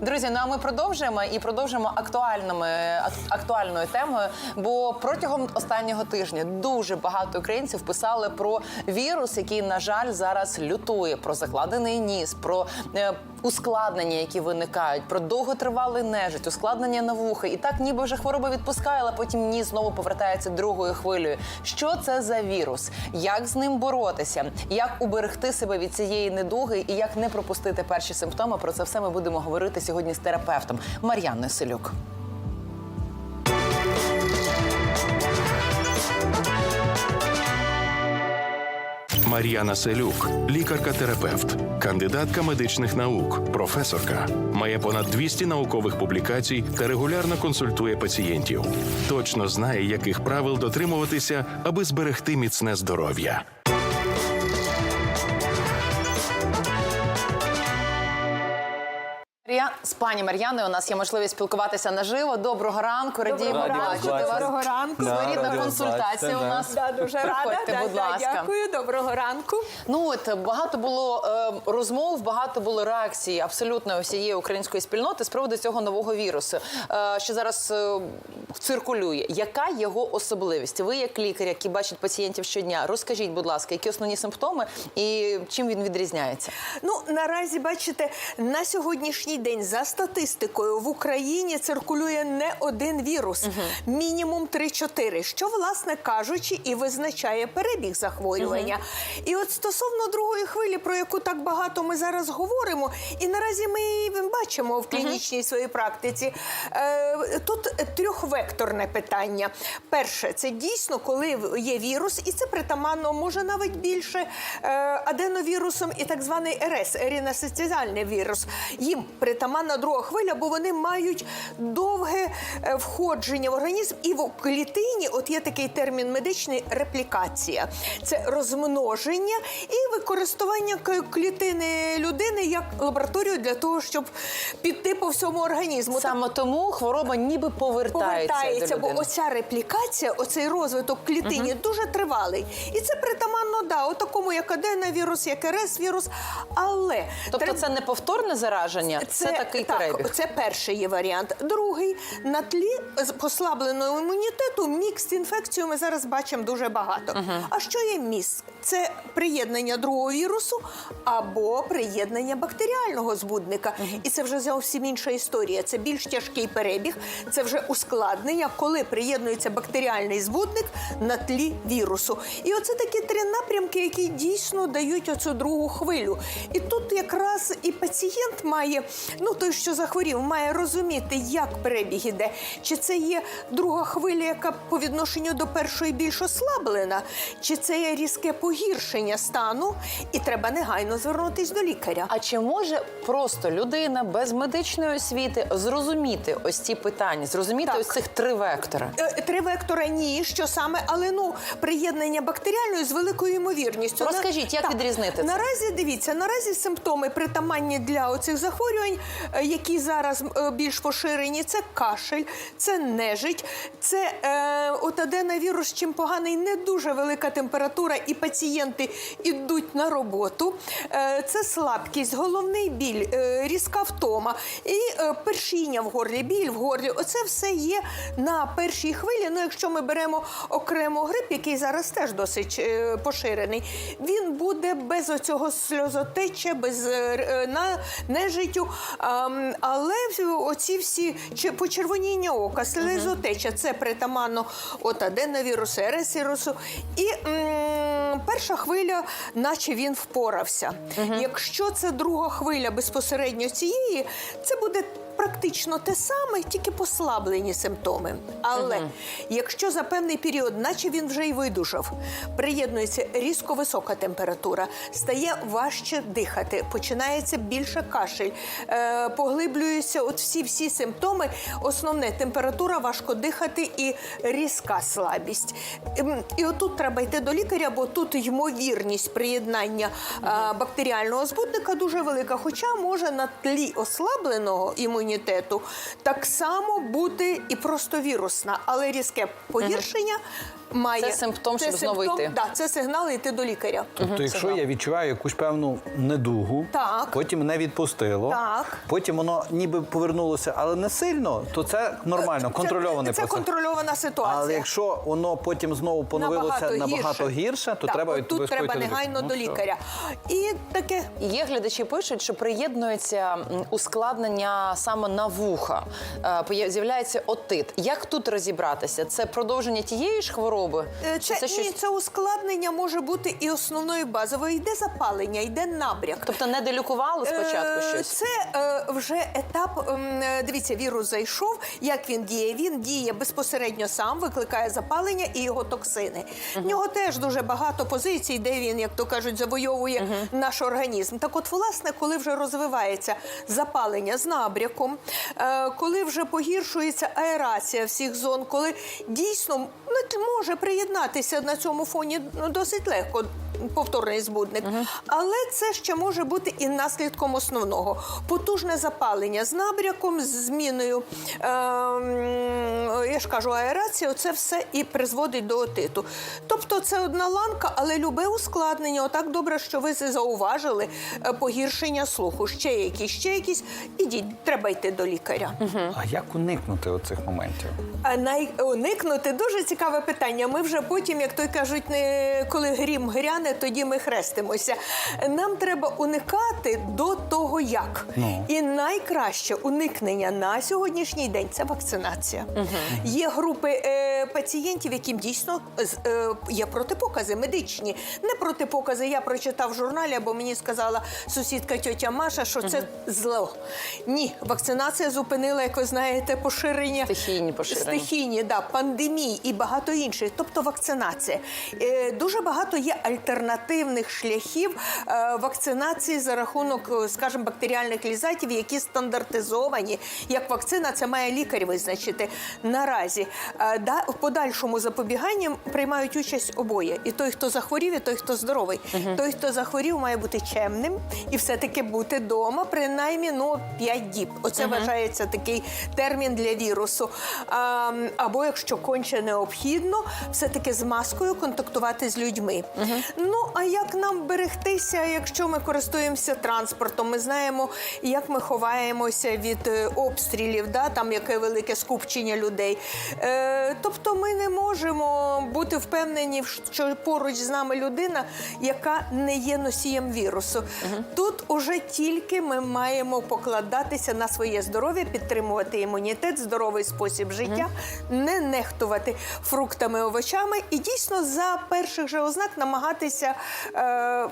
Друзі, ну а ми продовжуємо і продовжуємо актуальними ак- актуальною темою. Бо протягом останнього тижня дуже багато українців писали про вірус, який на жаль зараз лютує, про закладений ніс, про е, ускладнення, які виникають, про довготривалий нежить, ускладнення на вуха. І так, ніби вже хвороба відпускає, але потім ніс знову повертається другою хвилею. Що це за вірус? Як з ним боротися? Як уберегти себе від цієї недуги і як не пропустити перші симптоми? Про це все ми будемо говорити сьогодні з терапевтом Мар'яною Селюк. Мар'яна Селюк, лікарка-терапевт, кандидатка медичних наук, професорка, має понад 200 наукових публікацій та регулярно консультує пацієнтів. Точно знає, яких правил дотримуватися, аби зберегти міцне здоров'я. Мар'я- З пані Мар'яною у нас є можливість спілкуватися наживо. Доброго ранку, радіємо Раді вас бачити вас. Доброго ранку. Да, Своєрідна консультація у да. нас. Да, дуже рада. Приходьте, Да, будь да, ласка. Дякую, доброго ранку. Ну от багато було е, розмов, багато було реакцій абсолютно усієї української спільноти з приводу цього нового вірусу, е, що зараз е, циркулює. Яка його особливість? Ви, як лікар, який бачить пацієнтів щодня, розкажіть, будь ласка, які основні симптоми і чим він відрізняється? Ну наразі бачите, на сьогоднішній день за статистикою в Україні циркулює не один вірус, мінімум 3-4, що, власне кажучи, і визначає перебіг захворювання. І от стосовно другої хвилі, про яку так багато ми зараз говоримо, і наразі ми її бачимо в клінічній своїй практиці. Е, тут трьохвекторне питання. Перше, це дійсно, коли є вірус, і це притаманно може навіть більше е, аденовірусом і так званий РС, ерінасоціальний вірус. Їм притаманна друга хвиля, бо вони мають довге е, входження в організм, і в клітині, от є такий термін медичний реплікація. Це розмноження і використання клітини людини як лабораторію для того, щоб піти по всьому організму. Саме тому хвороба ніби повертається, Повертається, бо оця реплікація, оцей розвиток клітині дуже тривалий. І це притаманно, да, от такому як аденовірус, як РС-вірус. Але Тобто треба- це не повторне зараження, це, такий так, перебіг. Це перший є варіант. Другий на тлі з- послабленого імунітету мікс інфекцію ми зараз бачимо дуже багато. А що є міс? Це приєднання другого вірусу або приєднання бактеріального збудника. І це вже зовсім інша історія. Це більш тяжкий перебіг, це вже ускладнення, коли приєднується бактеріальний збудник на тлі вірусу. І оце такі три напрямки, які дійсно дають оцю другу хвилю. І тут якраз і пацієнт має, ну той, що захворів, має розуміти, як перебіг іде. Чи це є друга хвиля, яка по відношенню до першої більш ослаблена, чи це є різке погіршення стану, і треба негайно звернутися до лікаря. А чи може просто людина без медичної освіти зрозуміти ось ці питання, зрозуміти Так. ось цих три вектори? Е, Три вектора ні, що саме, але ну приєднання бактеріальної з великою ймовірністю. Розкажіть, як відрізнити це? Наразі дивіться, наразі симптоми притаманні для оцих захворювань, які зараз е, більш поширені, це кашель, це нежить, це е, от аденовірус, чим поганий, не дуже велика температура, і пацієнти йдуть на роботу. Е, це слабкість, головний біль, е, різка втома і е, першіння в горлі, біль в горлі. Оце все є на першій хвилі. Ну, якщо ми беремо окремо грип, який зараз теж досить е, поширений, він буде без оцього сльозотеча, без е, е, на нежиттю. Ам, але оці всі почервоніння ока, слезотеча, це притаманно от аденовірусу, РС-вірусу. І м, перша хвиля, наче він впорався. Якщо це друга хвиля безпосередньо цієї, це буде. Практично те саме, тільки послаблені симптоми. Але якщо за певний період, наче він вже й видужав, приєднується різко висока температура, стає важче дихати, починається більше кашель, е, поглиблюються от всі всі симптоми. Основне температура, важко дихати і різка слабість. Ем, І отут треба йти до лікаря, бо тут ймовірність приєднання е, бактеріального збудника дуже велика. Хоча може на тлі ослабленого імунітету так само бути і просто вірусна, але різке погіршення має Це симптом, щоб знову йти. Да, це сигнал йти до лікаря. Тобто, якщо я відчуваю якусь певну недугу, Так. потім мене відпустило, Так. потім воно ніби повернулося, але не сильно, то це нормально, контрольований Це, це процес. контрольована ситуація. Але якщо воно потім знову поновилося Набагато набагато, гірше. то Так, треба от тут обов'язково треба йти до негайно лікаря. до Ну, все. лікаря. І таке Є глядачі пишуть, що приєднується м, ускладнення саме на вуха. Е, З'являється отит. Як тут розібратися? Це продовження тієї ж хвороби? Е, Чи Це, це ні, це ускладнення може бути і основною базовою. Йде запалення, йде набряк. Тобто не делікували спочатку Е, щось? Це е, вже етап. ем, е, Дивіться, вірус зайшов. Як він діє? Він діє безпосередньо сам, викликає запалення і його токсини. В нього теж дуже багато позицій, де він, як то кажуть, завойовує наш організм. Так, от, власне, коли вже розвивається запалення з набряком, е, коли вже погіршується аерація всіх зон, коли дійсно ну, може приєднатися на цьому фоні ну, досить легко повторний збудник. Але це ще може бути і наслідком основного. Потужне запалення з набряком, з зміною, ем, я ж кажу, аерації, це все і призводить до отиту. Тобто це одна ланка, але любе ускладнення. Отак добре, що ви зауважили. е, Погіршення слуху. Ще якісь, ще якісь. Ідіть, треба йти до лікаря. А як уникнути оцих моментів? А най... уникнути дуже цікаве питання. Ми вже потім, як той кажуть, не коли грім гряне, тоді ми хрестимося. Нам треба уникати до того, як. Ну. І найкраще уникнення на сьогоднішній день це вакцинація. Є групи е, пацієнтів, яким дійсно е, є протипокази медичні. Не протипокази. Я прочитав в журналі, або мені сказала сусідка тьотя Маша, що це зло. Ні, вакцинація зупинила, як ви знаєте, поширення Стихійні поширення. стихійні, да, пандемії і багато інших, тобто вакцинація. Е, дуже багато є альтернативних шляхів е, вакцинації за рахунок, е, скажімо, бактеріальних лізатів, які стандартизовані. Як вакцина, це має лікар визначити наразі. Е, в подальшому запобіганні приймають участь обоє: і той, хто захворів, і той, хто здоровий. Той, хто захворів, має бути чемним і все-таки бути вдома, принаймні ну, 5 діб. Оце вважається такий термін для вірусу. А, або якщо конче необхідно, все-таки з маскою контактувати з людьми. Ну а як нам берегтися, якщо ми користуємося транспортом? Ми знаємо, як ми ховаємося від е, обстрілів, да? там яке велике скупчення людей. Е, тобто ми не можемо бути впевнені, що поруч з нами людина, яка не є носієм вірусу. Тут уже тільки ми маємо покладатися на своє здоров'я, підтримувати імунітет, здоровий спосіб життя, не нехтувати фруктами, овочами і дійсно за перших же ознак намагатися. Е-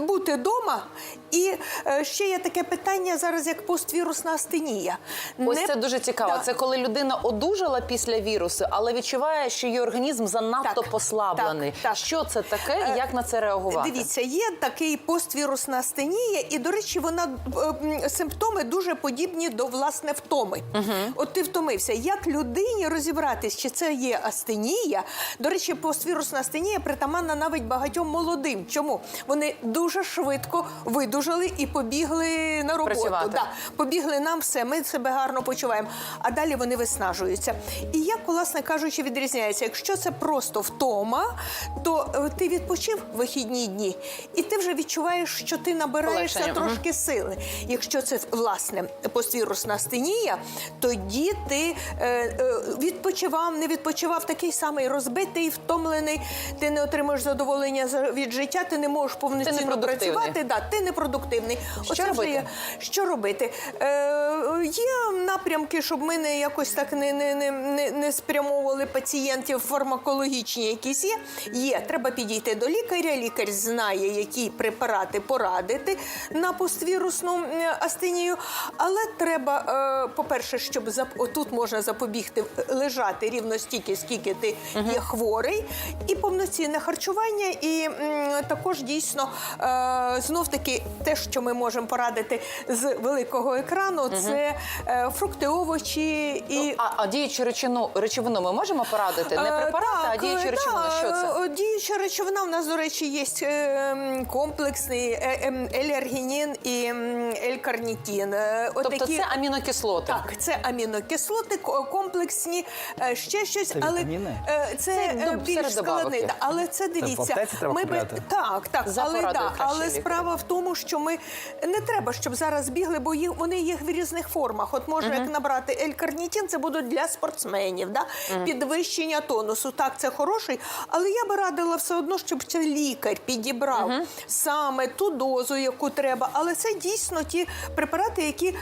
Бути вдома, і е, ще є таке питання зараз, як поствірусна астенія. Ось Не- це дуже цікаво. Да. Це коли людина одужала після вірусу, але відчуває, що її організм занадто Так, послаблений. так, так. Що це таке і як на це реагувати? Дивіться, є такий поствірусна астенія, і, до речі, вона е, симптоми дуже подібні до власне втоми. От ти втомився. Як людині розібратись, чи це є астенія? До речі, поствірусна астенія притаманна навіть багатьом молодим. Чому? Вони дуже швидко видужали і побігли на роботу. Працювати. Да, побігли нам все, ми себе гарно почуваємо. А далі вони виснажуються. І як, власне кажучи, відрізняється, якщо це просто втома, то е, ти відпочив вихідні дні, і ти вже відчуваєш, що ти набираєшся Полегшення, трошки сили. Якщо це власне поствірусна астенія, тоді ти е, е, відпочивав, не відпочивав такий самий розбитий, втомлений. Ти не отримуєш задоволення від життя, ти не можеш повноцінно. Працювати. Да, ти непродуктивний. Що Оце робити? є. Що робити? Е, є напрямки, щоб ми не якось так не, не, не, не, спрямовували пацієнтів фармакологічні, якісь є. Є. Треба підійти до лікаря. Лікар знає, які препарати порадити на поствірусну астенію. Але треба, е, по-перше, щоб зап... отут можна запобігти лежати рівно стільки, скільки ти є хворий, і повноцінне харчування, і також дійсно знов таки те, що ми можемо порадити з великого екрану, це е, фрукти. овочі і. А, а діючу речину, речовину ми можемо порадити? Не Е, препарати, а діючу е, речовину. Що це? е, Діюча речовина у нас, до речі, є е, комплексний е, ем, елергінін і елькарнітін. Е, Тобто це амінокислоти. Так, це амінокислоти, комплексні, е, ще щось, Це але е, це, Це е, більш складний. Але це дивіться. треба би- так, так, За але, порадою да, краще але справа в тому, що ми не треба, щоб зараз бігли, бо їх вони є в різних формах. От може як набрати елькарнітін, це будуть для спортсменів, да? підвищення тонусу. Так, це хороший, але я би радила все одно, щоб це лікар підібрав саме ту дозу, яку треба. Але це дійсно ті препарати, які е,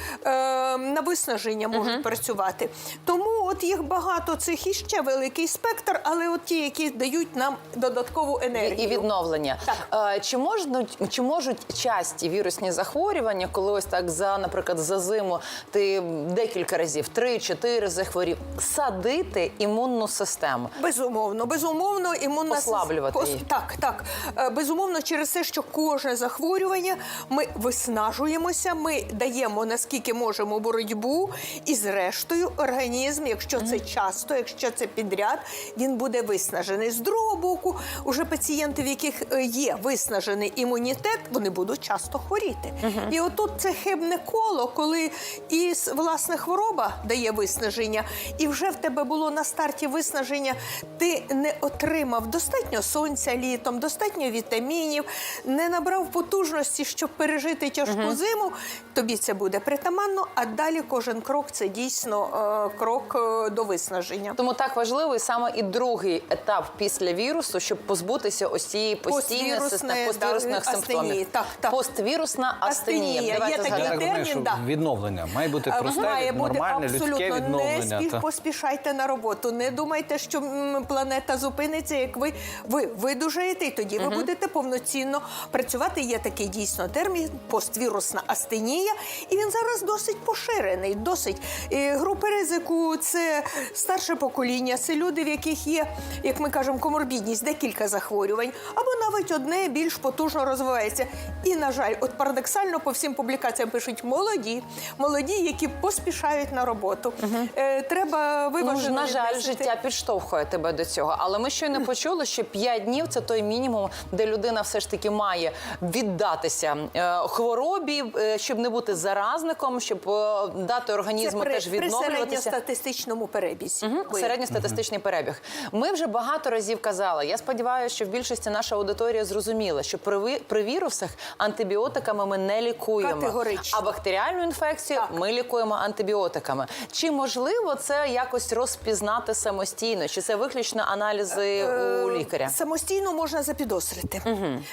на виснаження можуть працювати. Тому от їх багато цих і ще великий спектр, але от ті, які дають нам додаткову енергію. І відновлення. Так. Е, Чи можуть, чи можуть часті вірусні захворювання, коли ось так за, наприклад, за зиму ти декілька разів, три-чотири захворів, садити імунну систему? Безумовно, безумовно, імунна Послаблювати сис- її. Так, так. Е, Безумовно, через те, що кожне захворювання ми виснажуємося, ми даємо наскільки можемо боротьбу, і зрештою організм, якщо це часто, якщо це підряд, він буде виснажений. З другого боку, уже пацієнти, в яких е, є виснажений імунітет, вони будуть часто хворіти. І отут це хибне коло, коли і власне хвороба дає виснаження, і вже в тебе було на старті виснаження, ти не отримав достатньо сонця літом, достатньо вітамінів, не набрав потужності, щоб пережити тяжку зиму. Тобі це буде притаманно, а далі кожен крок це дійсно е, крок е, до виснаження. Тому так важливий саме і другий етап після вірусу, щоб позбутися ось цієї постійної Поствірусне, поствірусних симптомів. астенії. Так, так. Поствірусна астенія. Астенія. Є такий Я так думаю, термін, що да. відновлення має бути Е, просте, Має бути нормальне, людське абсолютно не відновлення. та. співпоспішайте на роботу. Не думайте, що планета зупиниться, як ви, ви видужаєте, і тоді ви будете повноцінно працювати. Є такий дійсно термін поствірусна астенія, і він зараз досить поширений. Досить Е, групи ризику це старше покоління, це люди, в яких є, як ми кажемо, коморбідність, декілька захворювань, або навіть одне більш потужно розвивається. І, на жаль, от парадоксально по всім публікаціям пишуть молоді, молоді, які поспішають на роботу. Е, треба Ну, ж, на жаль, відносити. життя підштовхує тебе до цього. Але ми щойно почули, що 5 днів це той мінімум, де людина все ж таки має віддатися е, хворобі, е, щоб не бути заразником, щоб е, дати організму Це теж при відновлюватися. середньостатистичному перебізі. Ви- Середньостатистичний перебіг. Ми вже багато разів казали. Я сподіваюся, що в більшості наша аудиторія зрозуміла, що при, ви- при вірусах антибіотиками ми не лікуємо. Категорично. А бактеріальну інфекцію Так. ми лікуємо антибіотиками. Чи можливо це якось розпізнати самостійно? Чи це виключно аналізи у лікаря? Е, Самостійно можна запідозрити.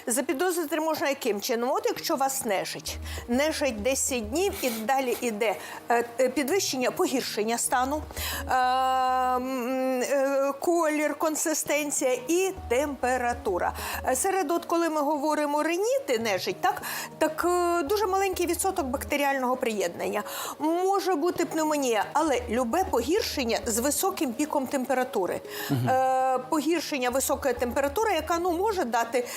Запідозрити можна яким чином? От якщо вас нежить, нежить 10 днів і далі іде е, е, підвищення, погіршення стану, е, е, колір, консистенція і температура. Е, Серед, от коли ми говоримо реніти, нежить, так, так дуже маленький відсоток бактеріального приєднання. Може бути пневмонія, але любе погіршення з високим піком температури. Е, погіршення високої температури, яка ну може дати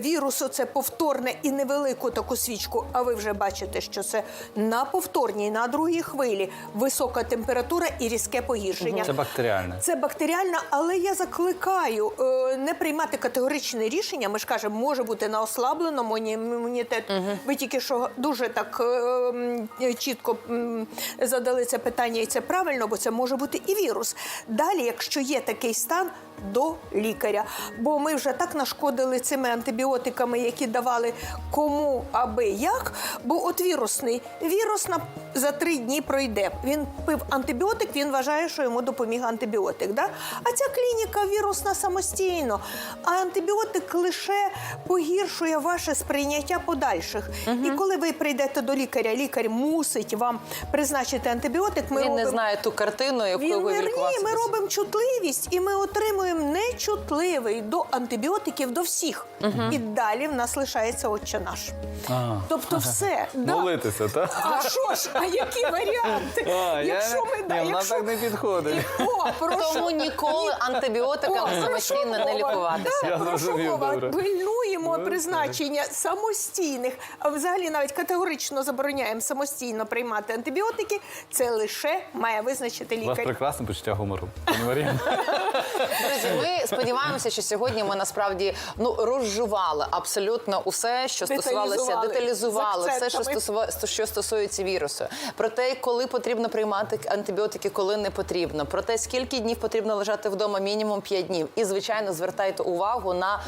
вірусу це повторне і невелику таку свічку. А ви вже бачите, що це на повторній, на другій хвилі висока температура і різке погіршення. Це бактеріальне. Це бактеріальна, але я закликаю не приймати категоричне рішення. Ми ж кажемо, може бути на ослабленому імунітету. імунітет. Ви тільки що дуже так е, чітко задали це питання, і це правильно, бо це може бути і вірус. Далі, якщо є такий стан. До лікаря, бо ми вже так нашкодили цими антибіотиками, які давали кому аби як. Бо от вірусний вірус на за три дні пройде. Він пив антибіотик, він вважає, що йому допоміг антибіотик. Да? А ця клініка вірусна самостійно. А антибіотик лише погіршує ваше сприйняття подальших. І коли ви прийдете до лікаря, лікар мусить вам призначити антибіотик. Ми Він не знає ту картину, яку Він ви ні, ми робимо чутливість, і ми отримуємо нечутливий до антибіотиків до всіх. І далі в нас лишається отче наш. А. Тобто, все да. Молитися, так? А що ж? А які варіанти? А, якщо я... ми да, Ні, вона так не підходить. О, прошу. Тому ніколи антибіотиками самостійно не лікуватися. Я Прошукова, добре. Пильнуємо призначення самостійних, а взагалі навіть категорично забороняємо самостійно приймати антибіотики. Це лише має визначити У вас лікар. прекрасне почуття гумору, пані Марія. Друзі, ми сподіваємося, що сьогодні ми насправді ну розжували абсолютно усе, що стосувалося, Деталізували. деталізували З все, що акцентами. стосува- що стосується вірусу. Про те, коли потрібно приймати антибіотики, коли не потрібно. Про те, скільки днів потрібно лежати вдома, мінімум 5 днів. І звичайно, звертайте увагу на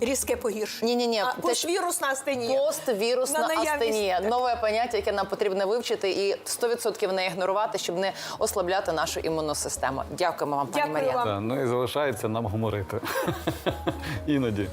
Різке погіршення. Ні-ні-ні, А, Поствірусна астенія. Поствірусна На астенія. Нове поняття, яке нам потрібно вивчити і 100% не ігнорувати, щоб не ослабляти нашу імунну систему. Дякуємо вам, пані Марія. Ну і залишається нам гуморити. Іноді.